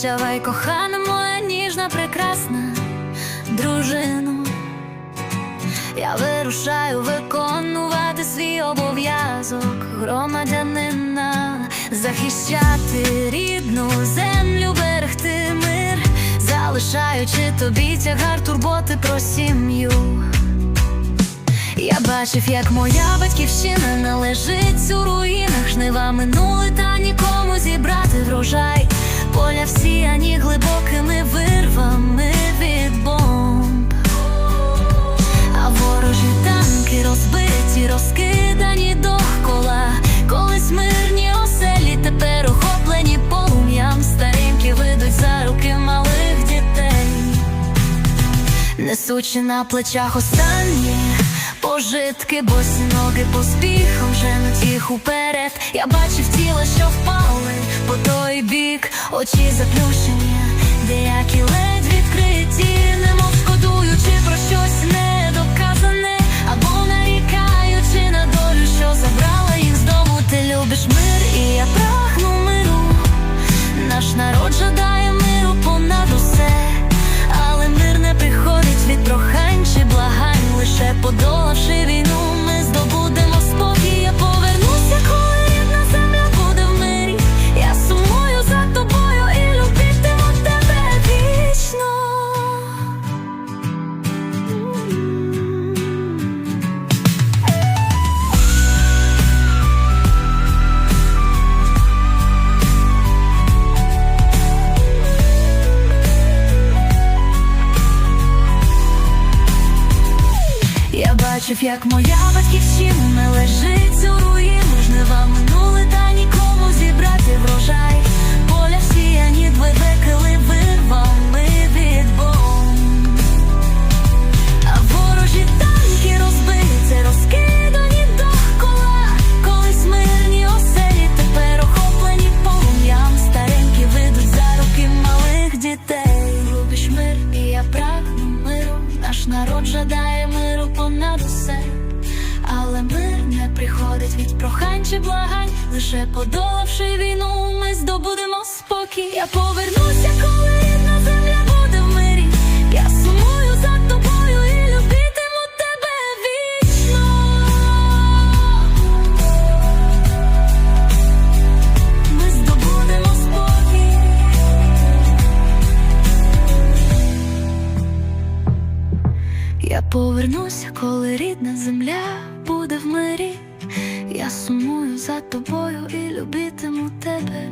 Прощавай, кохана моя ніжна, прекрасна дружину. Я вирушаю виконувати свій обов'язок громадянина, захищати рідну землю, берегти мир, залишаючи тобі тягар турботи про сім'ю. Я бачив, як моя батьківщина належить у руїнах, жнива минули та нікому зібрати Несучи на плечах останні пожитки, босі ноги поспіхом женуть їх уперед. Я бачив тіла, що впали по той бік, очі заплющені, деякі ледь бачив, як моя батьківщина лежить у руїнах Жнива минули та нікому зібрати врожай. Поля всіяні двебекили вирвами від бомб А ворожі танки розбиті, розкидані довкола. Колись мирні оселі, тепер охоплені полум'ям. Старенькі видуть за руки малих дітей. Любиш мир, і я прагну миру. Наш народ жадає миру понад усе. Але мир не приходить від прохань чи благань. Лише подолавши війну, ми здобудемо спокій. Я повернуся, повернуся, коли рідна земля буде в мирі. Я сумую за тобою і любитиму тебе